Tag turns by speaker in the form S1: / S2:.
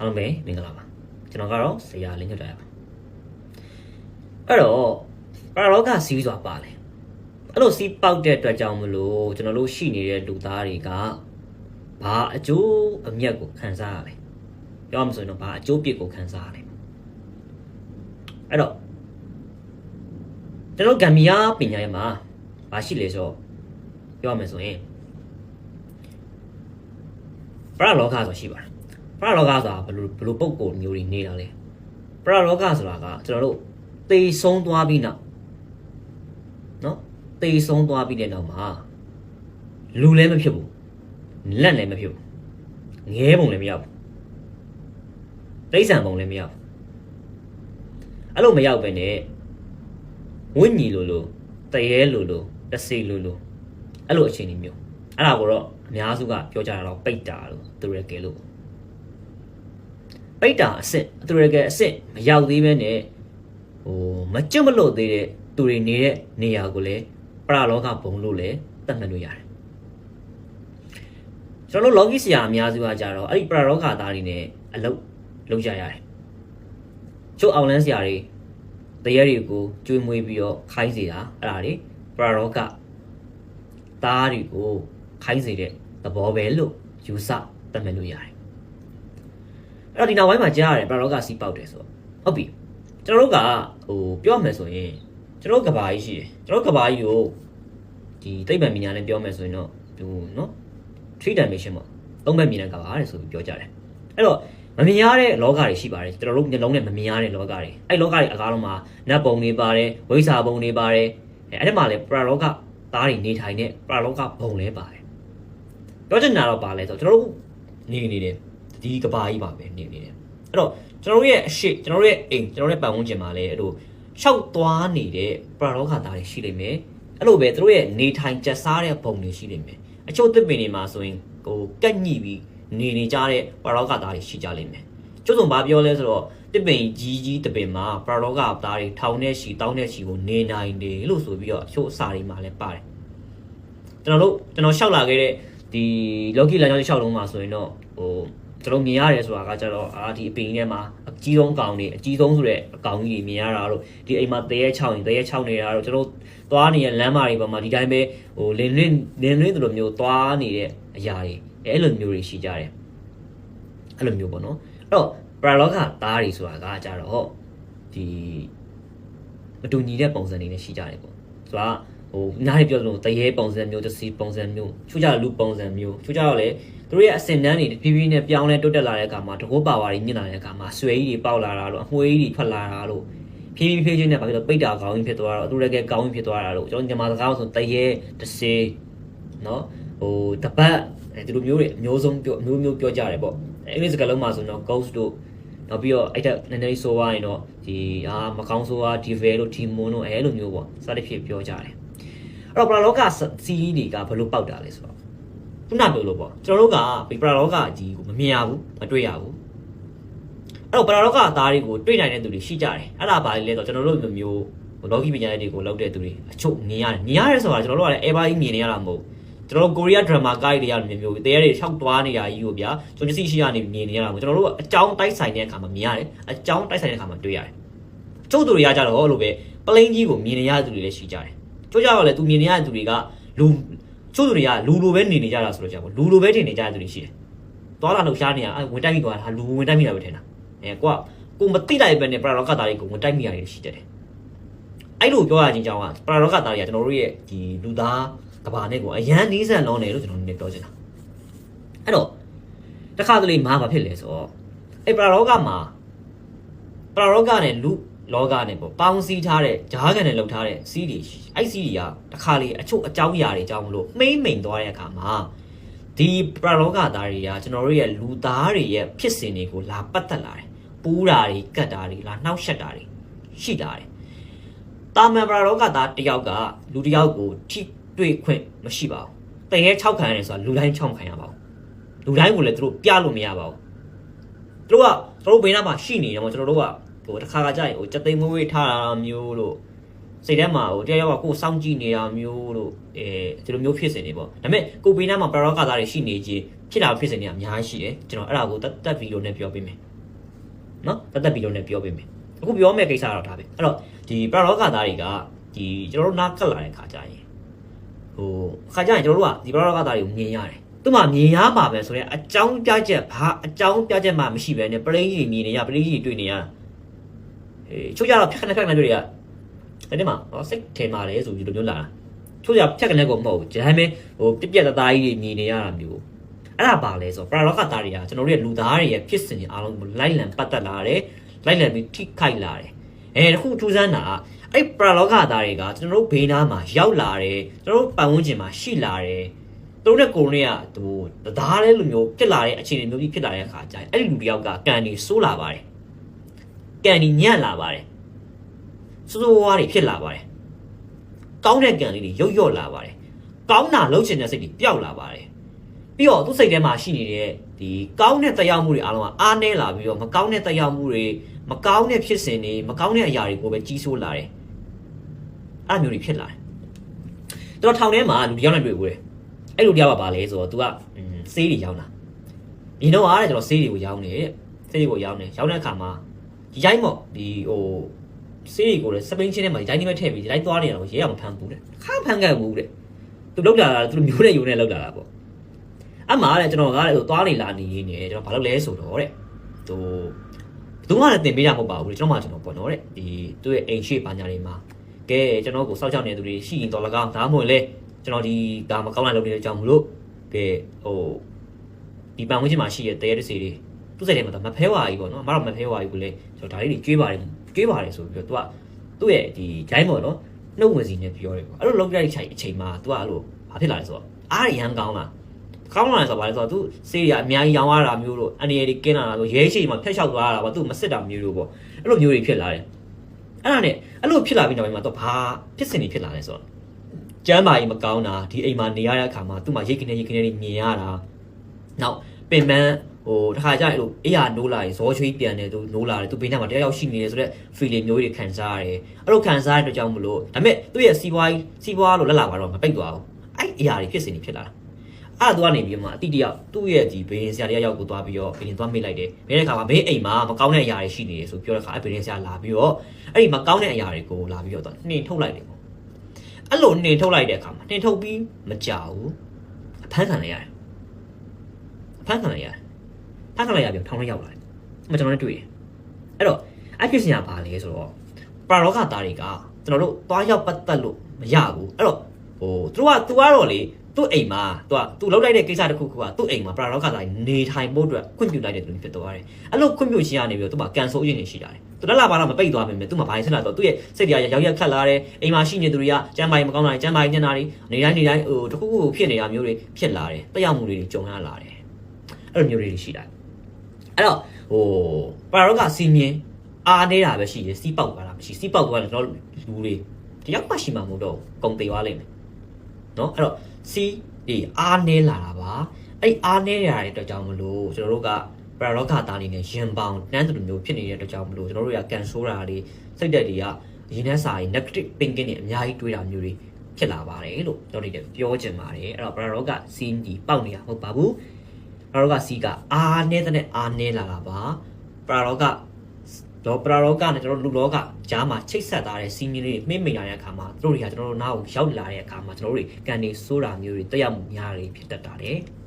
S1: အားလုံးပဲမင်္ဂလာပါကျွန်တော်ကတော့ဆရာလင်းညွတ်တရားပါအဲ့တော့ပရာလောကစီးစွာပါလေအဲ့လိုစီးပေါက်တဲ့အတွက်ကြောင့်မလို့ကျွန်တော်တို့ရှိနေတဲ့လူသားတွေကဘာအကျိုးအမြတ်ကိုခံစားရလဲပြောမှဆိုရင်တော့ဘာအကျိုးပြစ်ကိုခံစားရလဲအဲ့တော့ကျွန်တော်ဂမ်ဘီယာပညာရေးမှာဘာရှိလဲဆိုတော့ပြောမှဆိုရင်ပရာလောကဆိုရှိပါတယ် ပရာလောကဆိုတာဘယ်လိုဘယ်လိုပုံကိုယ်မျိုးတွေနေတာလဲပရာလောကဆိုတာကကျွန်တော်တို့သေဆုံးသွားပြီးနောက်နော်သေဆုံးသွားပြီးတဲ့နောက်မှာလူလည်းမဖြစ်ဘူးလက်လည်းမဖြစ်ဘူးငဲပုံလည်းမရောက်ဘူးတိရစ္ဆာန်ပုံလည်းမရောက်ဘူးအဲ့လိုမရောက်ပဲနဲ့ဝိညာဉ်လိုလိုတရေလိုလိုတစေလိုလိုအဲ့လိုအခြေအနေမျိုးအဲ့ဒါကိုတော့အများစုကပြောကြတာတော့ပိတ်တာလို့သူရကဲလို့ ပိတ်တာအစ်စ်သူရကဲအစ်စ်မရောက်သေးပဲနဲ့ဟိုမကျွတ်မလို့သေးတဲ့သူတွေနေတဲ့နေရာကိုလည်းပရလောကဘုံလို့လည်းသတ်မှတ်လို့ရတယ်ကျွန်တော်တို့လောကီဆရာအများစုကကြတော့အဲ့ဒီပရလောကသားတွေနဲ့အလုပ်လုပ်ကြရတယ်ချို့အောင်လန်းဆရာတွေတရားတွေကိုကျွေးမွေးပြီးတော့ခိုင်းစေတာအဲ့ဒါတွေပရလောကသားတွေကိုခိုင်းစေတဲ့သဘောပဲလို့ယူဆသတ်မှတ်လို့ရတယ်အဲ့ တော့ဒီနောက်ပိုင်းမှာကြားရတယ်ပရလောကစီးပေါက်တယ်ဆိုတော့ဟုတ်ပြီကျွန်တော်တို့ကဟိုပြောမယ်ဆိုရင်ကျွန်တော်တို့ကဘာကြီးရှိတယ်ကျွန်တော်တို့ကဘာကြီးကိုဒီသိပ္ပံပညာနဲ့ပြောမယ်ဆိုရင်တော့ဟိုနော်3 dimension ပေါ့သုံးဘက်မြင်တဲ့ကဘာတယ်ဆိုပြီးပြောကြတယ်အဲ့တော့မမြင်ရတဲ့လောကတွေရှိပါတယ်ကျွန်တော်တို့မျိုးလုံးနဲ့မမြင်ရတဲ့လောကတွေအဲ့လောကတွေအကားလုံးမှာနတ်ပုံတွေပါတယ်ဝိဇ္ဇာပုံတွေပါတယ်အဲ့အဲ့ဒီမှာလည်းပရလောကသားတွေနေထိုင်တဲ့ပရလောကဘုံလည်းပါတယ်ပြောချင်တာတော့ပါလဲဆိုတော့ကျွန်တော်တို့နေနေတယ် ဒီကဘာကြီးပါပဲနေနေတယ်အဲ့တော့ကျွန်တော်တို့ရဲ့အရှိကျွန်တော်တို့ရဲ့အိမ်ကျွန်တော်တို့ရဲ့ပတ်ဝန်းကျင်မှာလည်းအဲ့လိုရှောက်သွားနေတဲ့ပရလောကသားတွေရှိလိမ့်မယ်အဲ့လိုပဲသူတို့ရဲ့နေထိုင်ကျက်စားတဲ့ဘုံတွေရှိလိမ့်မယ်အချို့သစ်ပင်တွေမှာဆိုရင်ဟိုကက်ညှိပြီးနေနေကြတဲ့ပရလောကသားတွေရှိကြလိမ့်မယ်ကျွတ်စုံဘာပြောလဲဆိုတော့တစ်ပင်ကြီးကြီးတစ်ပင်မှာပရလောကသားတွေထောင်နဲ့ရှီတောင်းနဲ့ရှီကိုနေနိုင်တယ်လို့ဆိုပြီးတော့အချို့အစာတွေမှာလည်းပါတယ်ကျွန်တော်တို့ကျွန်တော်ရှောက်လာခဲ့တဲ့ဒီလောကီလမ်းကြောင်းရှောက်လုံးမှာဆိုရင်တော့ဟို ကျွန်တော်မြင်ရတယ်ဆိုတာကကြတော့အာဒီအပင်ထဲမှာအကြီးဆုံးကောင်တွေအကြီးဆုံးဆိုတဲ့အကောင်ကြီးတွေမြင်ရတာတော့ဒီအိမ်မှာတရေချောင်းရင်တရေချောင်းနေတာတော့ကျွန်တော်သွားနေတဲ့လမ်းမတွေပေါ်မှာဒီတိုင်းပဲဟိုလင်းလင်းလင်းလင်းတို့လိုမျိုးသွားနေတဲ့အရာတွေအဲ့လိုမျိုးတွေရှိကြတယ်အဲ့လိုမျိုးပေါ့နော်အဲ့တော့ပရာလောကသားတွေဆိုတာကကြတော့ဒီမတူညီတဲ့ပုံစံတွေနဲ့ရှိကြတယ်ပေါ့ဆိုတာဟိုနားရပြောလို့တရေပုံစံမျိုးတစီပုံစံမျိုးချို့ကြလူပုံစံမျိုးချို့ကြတော့လေ သူတို့ရဲ့အစင်တန်းတွေဖြည်းဖြည်းနဲ့ပြောင်းလဲတိုးတက်လာတဲ့အခါမှာတကောပါဝါတွေမြင့်လာတဲ့အခါမှာဆွဲကြီးတွေပေါက်လာတာလို့အမွှေးကြီးတွေထွက်လာတာလို့ဖြည်းဖြည်းဖြည်းချင်းနဲ့ဘာဖြစ်လို့ပိတ်တာကောင်းကြီးဖြစ်သွားတော့သူတွေကကောင်းကြီးဖြစ်သွားတာလို့ကျွန်တော်ညီမစကားဆိုတရေတစေနော်ဟိုတပတ်အဲဒီလိုမျိုးတွေအမျိုးဆုံးပြောအမျိုးမျိုးပြောကြတယ်ပေါ့အင်္ဂလိပ်စကားလုံးမှာဆိုတော့ ghost တို့နောက်ပြီးတော့အဲ့တက်နည်းနည်းဆိုးသွားရင်တော့ဒီအာမကောင်းဆိုးသွား divel တို့ demon တို့အဲလိုမျိုးပေါ့စသဖြင့်ပြောကြတယ်အဲ့တော့ပရာလောကစီးတွေကဘယ်လိုပေါက်တာလဲဆိုတော့ ခုနပြောလို့ပေါ့ကျွန်တော်တို့ကဒီပရာလောကကြီးကိုမမြင်ရဘူးမတွေ့ရဘူးအဲ့တော့ပရာလောကအသားတွေကိုတွေ့နိုင်တဲ့သူတွေရှိကြတယ်အဲ့ဒါဘာလဲလဲဆိုတော့ကျွန်တော်တို့လိုမျိုးလောကီပညာရေးတွေကိုလောက်တဲ့သူတွေအချုပ်မြင်ရတယ်မြင်ရတယ်ဆိုတာကျွန်တော်တို့ကလည်း ever ကြီးမြင်နေရတာမဟုတ်ကျွန်တော်တို့ကိုရီးယားဒရမာကိုက်တွေရမျိုးမျိုးတရားတွေရှောက်သွားနေတာကြီးကိုဗျာကျွန်တော်စီရှိရနေမြင်နေရတာမဟုတ်ကျွန်တော်တို့အကြောင်းတိုက်ဆိုင်တဲ့အခါမှာမြင်ရတယ်အကြောင်းတိုက်ဆိုင်တဲ့အခါမှာတွေ့ရတယ်ကျုပ်သူတွေကကြတော့လို့ပဲပလိန်ကြီးကိုမြင်နေရတဲ့သူတွေလည်းရှိကြတယ်ကျိုးကြတော့လေသူမြင်နေရတဲ့သူတွေကလူ ကျို့သူတွေကလူလိုပဲနေနေကြတာဆိုတော့ကြာပေါ့လူလိုပဲထင်နေကြတဲ့သူတွေရှိတယ်သွားလာလှုပ်ရှားနေရအဲဝင်တိုက်မိသွားတာလူဝင်တိုက်မိတာပဲထင်တာအဲကွာကိုမတိလိုက်ပဲနဲ့ပရာလောကသားတွေကိုဝင်တိုက်မိရတယ်ရှိတယ်အဲ့လိုပြောရချင်းကြောင်းကပရာလောကသားတွေကကျွန်တော်တို့ရဲ့ဒီလူသားကဘာနဲ့ကိုအရန်နီးစပ်လုံးတယ်လို့ကျွန်တော်နေပြောချင်တာအဲ့တော့တစ်ခါတလေမားဘာဖြစ်လဲဆိုတော့အဲ့ပရာလောကမှာပရာလောကနဲ့လူ လောကနဲ့ပေါ့ပေါင်းစည်းထားတဲ့ဂျားကန်နဲ့လှုပ်ထားတဲ့စီးတွေအဲ့စီးတွေကတစ်ခါလေအချို့အကြောင်းအရာတွေကြောင့်မလို့မှိမ့်မိန်သွားတဲ့အခါမှာဒီပရလောကသားတွေကကျွန်တော်တို့ရဲ့လူသားတွေရဲ့ဖြစ်စဉ်တွေကိုလာပတ်သက်လာတယ်ပူးတာတွေကတ်တာတွေလာနှောက်ယှက်တာတွေရှိတာတယ်တာမန်ပရလောကသားတယောက်ကလူတယောက်ကိုထိတွေ့ခွင့်မရှိပါဘူးတရေ6ခံရတယ်ဆိုတာလူတိုင်း6ခံရပါဘူးလူတိုင်းကိုလည်းသူတို့ပြလို့မရပါဘူးသူတို့ကသူတို့ဘေးနားမှာရှိနေတယ်မို့ကျွန်တော်တို့က ဟိုတစ်ခါကကြာရင်ဟိုစက်သိမ်းမွေးဝေးထားတာမျိုးလို့စိတ်ထဲမှာဟိုတရားရောက်ကကိုယ်စောင့်ကြည့်နေတာမျိုးလို့အဲဒီလိုမျိုးဖြစ်နေနေပေါ့ဒါပေမဲ့ကိုပေးနားမှာပရောကသားတွေရှိနေခြင်းဖြစ်လာဖြစ်နေနေတာအများကြီးရှိတယ်ကျွန်တော်အဲ့ဒါကိုတက်တက်ဗီဒီယိုနဲ့ပြောပေးမယ်နော်တတ်တတ်ပြီးတော့လည်းပြောပေးမယ်အခုပြောမယ့်ကိစ္စတော့ဒါပဲအဲ့တော့ဒီပရလောကသားတွေကဒီကျွန်တော်တို့နားကပ်လာတဲ့ခါကျရင်ဟိုခါကျရင်ကျွန်တော်တို့ကဒီပရလောကသားတွေကိုမြင်ရတယ်သူမှမြင်ရပါပဲဆိုရင်အကြောင်းပြချက်ဘာအကြောင်းပြချက်မှမရှိပဲနဲ့ပရိကြီးမြင်နေရပရိကြီးတွေ့နေရ အေးချို့ကြတော့ဖြတ်ခနဲ့ဖြတ်ခနဲ့တွေ့ရအဲ့ဒီမှာဟောစိတ်ထဲမှာလေဆိုပြီးဒီလိုမျိုးလာတာချို့ကြဖြတ်ခနဲ့ကိုမဟုတ်ဘူးဒါပေမဲ့ဟိုပြက်ပြက်သားသားကြီးမြင်နေရတာမျိုးအဲ့ဒါပါလဲဆိုတော့ပရာလောကသားတွေကကျွန်တော်တို့ရဲ့လူသားတွေရဲ့ဖြစ်စဉ်တွေအားလုံးကိုလိုက်လံပတ်သက်လာတယ်လိုက်လံပြီးထိခိုက်လာတယ်အဲတခုထူးဆန်းတာကအဲ့ပရာလောကသားတွေကကျွန်တော်တို့ဘေးနားမှာရောက်လာတယ်ကျွန်တော်တို့ပတ်ဝန်းကျင်မှာရှိလာတယ်သူတို့နဲ့ကိုယ်နဲ့ကဟိုတရားတဲ့လူမျိုးဖြစ်လာတဲ့အခြေအနေမျိုးကြီးဖြစ်လာတဲ့အခါကျရင်အဲ့ဒီလူတယောက်ကကန်ဒီဆိုးလာပါတယ် ကန်ဒီညံ့လာပါတယ်စိုးစိုးဝါးတွေဖြစ်လာပါတယ်ကောင်းတဲ့ကန်လေးတွေရုပ်ရော့လာပါတယ်ကောင်းတာလှုပ်ချင်တဲ့စိတ်တွေပျောက်လာပါတယ်ပြီးတော့သူ့စိတ်ထဲမှာရှိနေတဲ့ဒီကောင်းတဲ့တရားမှုတွေအားလုံးကအားနည်းလာပြီးတော့မကောင်းတဲ့တရားမှုတွေမကောင်းတဲ့ဖြစ်စဉ်တွေမကောင်းတဲ့အရာတွေကိုပဲကြီးစိုးလာတယ်အဲ့လိုမျိုးတွေဖြစ်လာတယ်သူတို့ထောင်ထဲမှာလူတစ်ယောက်နဲ့တွေ့ဘူးတယ်အဲ့လူတစ်ယောက်ကဘာလဲဆိုတော့ तू ကဆေးတွေရောင်းတာဒီတော့အားတဲ့ကျွန်တော်ဆေးတွေကိုရောင်းတယ်ဆေးတွေကိုရောင်းတယ်ရောင်းတဲ့အခါမှာ ဒီတိုင်းပေါ့ဒီဟိုဆေးတွေကိုလည်းစပိန်ချင်းထဲမှာဒီတိုင်းနေမဲ့ထည့်ပြီးဒီတိုင်းသွားနေတာကိုရဲအောင်ဖမ်းဘူးတဲ့ခါဖမ်းခဲ့ဘူးတဲ့သူလောက်လာတာသူမျိုးနဲ့ယူနဲ့လောက်လာတာပေါ့အမှလည်းကျွန်တော်ကလည်းဟိုသွားနေလာနေရင်းနဲ့ကျွန်တော်ဘာလုပ်လဲဆိုတော့တဲ့ဟိုဘယ်သူမှလည်းတင်ပေးတာမဟုတ်ပါဘူးလေကျွန်တော်မှကျွန်တော်ပေါ့နော်တဲ့ဒီသူ့ရဲ့အိမ်ရှိပါညာတွေမှာကဲကျွန်တော်ကိုစောက်ချောက်နေသူတွေရှိရင်တော့လကောင်းဒါမှမဟုတ်လေကျွန်တော်ဒီဒါမကောင်းတဲ့လုပ်နေတဲ့အကြောင်းမလို့ကဲဟိုဒီပန်ဝင်းချင်းမှာရှိတဲ့တရေတစီတွေ သူ့စိတ်ထဲမှာတော့မဖဲဝါကြီးပေါ့နော်အမတော့မဖဲဝါကြီးဘူးလေကျွန်တော်ဒါလေးတွေကျွေးပါတယ်ကျွေးပါတယ်ဆိုပြီးတော့ तू ကသူ့ရဲ့ဒီဂျိုင်းပေါ့နော်နှုတ်ဝင်စီနဲ့ပြောတယ်ပေါ့အဲ့လိုလုပ်ရတဲ့အချိန်အချိန်မှာ तू ကအဲ့လိုဘာဖြစ်လာလဲဆိုတော့အားရရမ်းကောင်းလားကောင်းလာတယ်ဆိုတော့ဗါလဲဆိုတော့သူစေးရအများကြီးရောင်းရတာမျိုးလို့အနေရည်ကင်းလာတာဆိုရဲရှိမှဖျက်လျှောက်သွားတာပါသူမစစ်တာမျိုးလို့ပေါ့အဲ့လိုမျိုးတွေဖြစ်လာတယ်အဲ့ဒါနဲ့အဲ့လိုဖြစ်လာပြီးတော့မှတော့ဘာဖြစ်စဉ်တွေဖြစ်လာလဲဆိုတော့ကျမ်းမာရေးမကောင်းတာဒီအိမ်မှာနေရတဲ့အခါမှာသူ့မှာရိတ်ခနေရိတ်ခနေတွေမြင်ရတာနောက်ပင်ပန်း ဟိုတခါကျအဲ့လိုအေးရနိုးလာရင်ဇောချွေးပြန်တယ်သူနိုးလာတယ်သူဘေးနားမှာတယောက်ယောက်ရှိနေတယ်ဆိုတော့ feeling မျိုးတွေခံစားရတယ်အဲ့လိုခံစားရတဲ့အတွက်ကြောင့်မလို့ဒါပေမဲ့သူ့ရဲ့စီးပွားရေးစီးပွားလို့လက်လာပါတော့မပိတ်သွားဘူးအဲ့အရာတွေဖြစ်စဉ်တွေဖြစ်လာတာအဲ့ဒါသူကနေပြီးမှအတိတယောက်သူ့ရဲ့ဒီဘိရင်ဆရာတယောက်ကိုသွားပြီးတော့ဘိရင်သွားမိလိုက်တယ်။ဘိရင်ခါမှာဘေးအိမ်မှာမကောင်းတဲ့အရာတွေရှိနေတယ်ဆိုပြောတဲ့ခါအဲ့ဘိရင်ဆရာလာပြီးတော့အဲ့ဒီမကောင်းတဲ့အရာတွေကိုလာပြီးတော့နှင်ထုတ်လိုက်တယ်ပေါ့။အဲ့လိုနှင်ထုတ်လိုက်တဲ့အခါမှာနှင်ထုတ်ပြီးမကြောက်ဘူး။အဖမ်းခံလိုက်ရတယ်။အဖမ်းခံလိုက်ရတယ်။ ဖမ်းခံလိုက်ရပြီးထောင်ထဲရောက်လာတယ်။မကျွန်တော်လည်းတွေ့တယ်။အဲ့တော့အဲ့ဖြစ်စဉ်ကဘာလဲဆိုတော့ပရာလောကသားတွေကကျွန်တော်တို့သွားရောက်ပတ်သက်လို့မရဘူး။အဲ့တော့ဟိုသူကသူကတော့လေသူ့အိမ်မှာသူကသူလောက်လိုက်တဲ့ကိစ္စတစ်ခုခုကသူ့အိမ်မှာပရာလောကသားနေထိုင်ဖို့အတွက်ခွင့်ပြုလိုက်တဲ့သူဖြစ်သွားတယ်။အဲ့လိုခွင့်ပြုခြင်းရနေပြီးတော့သူ့မှာကန်ဆိုးခြင်းတွေရှိတာတယ်။သူလက်လာပါတော့မပိတ်သွားပါမယ်။သူ့မှာဘာလဲဆက်လာတော့သူ့ရဲ့စိတ်တရားရောက်ရက်ခတ်လာတယ်။အိမ်မှာရှိနေသူတွေကကျမ်းမာရေးမကောင်းတာကျမ်းမာရေးညံ့တာတွေနေတိုင်းနေတိုင်းဟိုတစ်ခုခုဖြစ်နေတာမျိုးတွေဖြစ်လာတယ်။တက်ရောက်မှုတွေကြုံရလာတယ်။အဲ့လိုမျိုးတွေရှိတာ။ အဲ့တော့ဟိုပရာလောကစီမင်းအားနေတာပဲရှိတယ်စီးပေါက်သွားတာမရှိစီးပေါက်သွားတယ်တော့လူတွေတယောက်မှရှိမှာမဟုတ်တော့ကုံသေးသွားလိမ့်မယ်။နော်အဲ့တော့စီးဒီအားနေလာတာပါအဲ့အားနေရတဲ့အတွက်ကြောင့်မလို့ကျွန်တော်တို့ကပရာလောကသားအနေနဲ့ရင်ပေါင်တန်းတူမျိုးဖြစ်နေတဲ့အတွက်ကြောင့်မလို့ကျွန်တော်တို့ကကန်ဆိုးတာတွေစိတ်သက်တွေကရင်းနှန်းစာရေး negative thinking တွေအများကြီးတွေးတာမျိုးတွေဖြစ်လာပါတယ်လို့ကျွန်တော်တို့ပြောချင်ပါတယ်အဲ့တော့ပရာလောကစီးဒီပေါက်နေတာမဟုတ်ပါဘူး ပရာလောကစီးကအားနေတဲ့အားနေလာတာပါပရာလောကတော့ပရာလောကနဲ့ကျွန်တော်လူလောကဂျားမှာချိတ်ဆက်ထားတဲ့စီးမီလေးတွေမှိမ့်မိလာတဲ့အခါမှာသူတို့တွေကကျွန်တော်တို့နားကိုရောက်လာတဲ့အခါမှာကျွန်တော်တို့တွေကန်နေစိုးတာမျိုးတွေတက်ရောက်မှုများတွေဖြစ်တတ်တာတယ်။